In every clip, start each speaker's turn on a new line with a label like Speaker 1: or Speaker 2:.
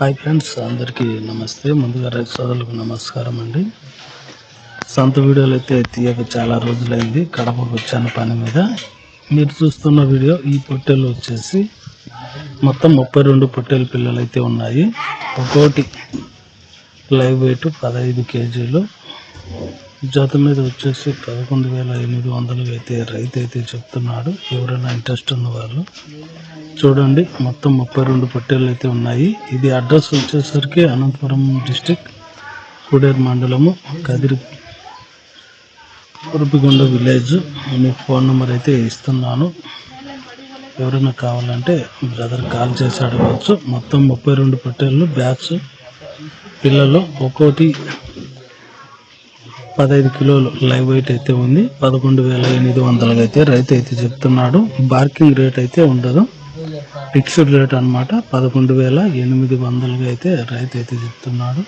Speaker 1: Hi friends అందరికీ నమస్తే. ముందుగా రైతు సోదరులకు నమస్కారం అండి. సొంత వీడియోలు అయితే తీయక చాలా రోజులైంది. కడపకు వచ్చాను పని మీద. మీరు చూస్తున్న వీడియో ఈ పొట్టెలు వచ్చేసి మొత్తం ముప్పై రెండు పొట్టెలు పిల్లలు అయితే ఉన్నాయి. ఒక్కోటి లైవ్ వెయిట్ పదహైదు కేజీలు. జత మీద వచ్చేసి పదకొండు వేల ఎనిమిది వందలు అయితే రైతు అయితే చెప్తున్నాడు. ఎవరైనా ఇంట్రెస్ట్ ఉన్న వాళ్ళు చూడండి. మొత్తం ముప్పై రెండు పొట్టేళ్ళు అయితే ఉన్నాయి. ఇది అడ్రస్ వచ్చేసరికి అనంతపురం డిస్టిక్ కూడేరు మండలము కదిరి కురుపిగొండ విలేజ్ మీకు ఫోన్ నెంబర్ అయితే ఇస్తున్నాను. ఎవరైనా కావాలంటే బ్రదర్ కాల్ చేసి అడగవచ్చు మొత్తం ముప్పై రెండు పొట్టేళ్ళు బ్యాగ్స్ పిల్లలు ఒక్కోటి పదహైదు కిలోలు లైవ్ వెయిట్ అయితే ఉంది. పదకొండు వేల ఎనిమిది వందలకి అయితే రైతు అయితే చెప్తున్నాడు. బార్కింగ్ రేట్ అయితే ఉండదు. ఫిక్స్డ్ రేట్ అన్నమాట. పదకొండు వేల ఎనిమిది వందలుగా అయితే రైతు అయితే చెప్తున్నాడు.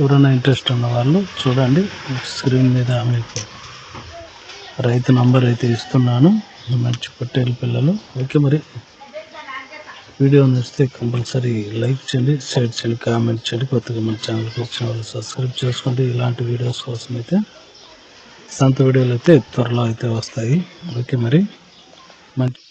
Speaker 1: ఎవరైనా ఇంట్రెస్ట్ ఉన్న వాళ్ళు చూడండి. స్క్రీన్ మీద మీకు రైతు నంబర్ అయితే ఇస్తున్నాను. మంచి పొట్టేలు పిల్లలు. ఓకే మరి. వీడియో నచ్చితే కంపల్సరీ లైక్ చేయండి షేర్ చేయండి కామెంట్ చేయండి కొత్తగా మన ఛానల్కి వచ్చిన వాళ్ళు సబ్స్క్రైబ్ చేసుకోండి. ఇలాంటి వీడియోస్ కోసం అయితే సొంత వీడియోలు అయితే త్వరలో అయితే వస్తాయి. ఓకే మరి. మంచి